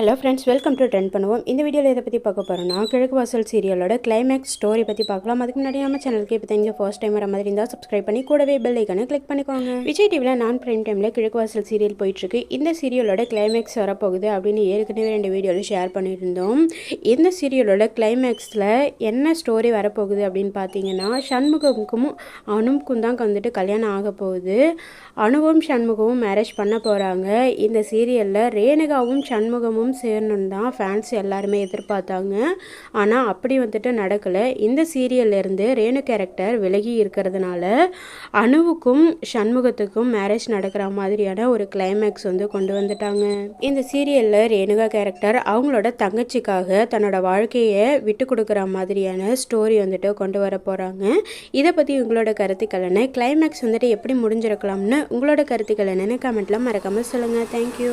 Hello friends welcome to trend பண்ணுவோம். இந்த வீடியோவில் இதை பற்றி பார்க்க போகிறோம்னா கிழக்கு வாசல் சீரியலோட கிளைமேக்ஸ் ஸ்டோரி பற்றி பார்க்கலாம். அதுக்கு முன்னாடி நம்ம சேனலுக்கு இப்போ தெரிஞ்ச ஃபர்ஸ்ட் டைம் வர மாதிரி இருந்தால் சப்ஸ்கிரைப் பண்ணி கூடவே பெல் ஐக்கனை கிளிக் பண்ணிக்கோங்க. விஜய் டிவியில் நான் பிரைம் டைமில் கிழக்கு வாசல் சீரியல் போயிட்டுருக்கு. இந்த சீரியலோட கிளைமேக்ஸ் வரப்போகுது அப்படின்னு ஏற்கனவே ரெண்டு வீடியோவில் ஷேர் பண்ணியிருந்தோம். இந்த சீரியலோட கிளைமேக்ஸில் என்ன ஸ்டோரி வரப்போகுது அப்படின்னு பார்த்தீங்கன்னா சண்முகமுக்கும் அனுப்புக்கும் தான் வந்துட்டு கல்யாணம் ஆக போகுது. அனுவும் சண்முகமும் மேரேஜ் பண்ண போகிறாங்க இந்த சீரியலில் ரேணுகாவும் சண்முகமும் சேரணுன்னு தான் ஃபேன்ஸ் எல்லாருமே எதிர்பார்த்தாங்க. ஆனால் அப்படி வந்துட்டு நடக்கலை. இந்த சீரியல்லேருந்து ரேணு கேரக்டர் விலகி இருக்கிறதுனால அணுவுக்கும் சண்முகத்துக்கும் மேரேஜ் நடக்கிற மாதிரியான ஒரு கிளைமேக்ஸ் வந்து கொண்டு வந்துட்டாங்க. இந்த சீரியலில் ரேணுகா கேரக்டர் அவங்களோட தங்கச்சிக்காக தன்னோட வாழ்க்கையை விட்டு கொடுக்குற மாதிரியான ஸ்டோரி வந்துட்டு கொண்டு வர போகிறாங்க இதை பற்றி உங்களோட கருத்துக்கள் என்ன? கிளைமேக்ஸ் வந்துட்டு எப்படி முடிஞ்சிருக்கலாம்னு உங்களோட கருத்துக்கள் என்னென்னு கமெண்ட்டில் மறக்காமல் சொல்லுங்கள் தேங்க்யூ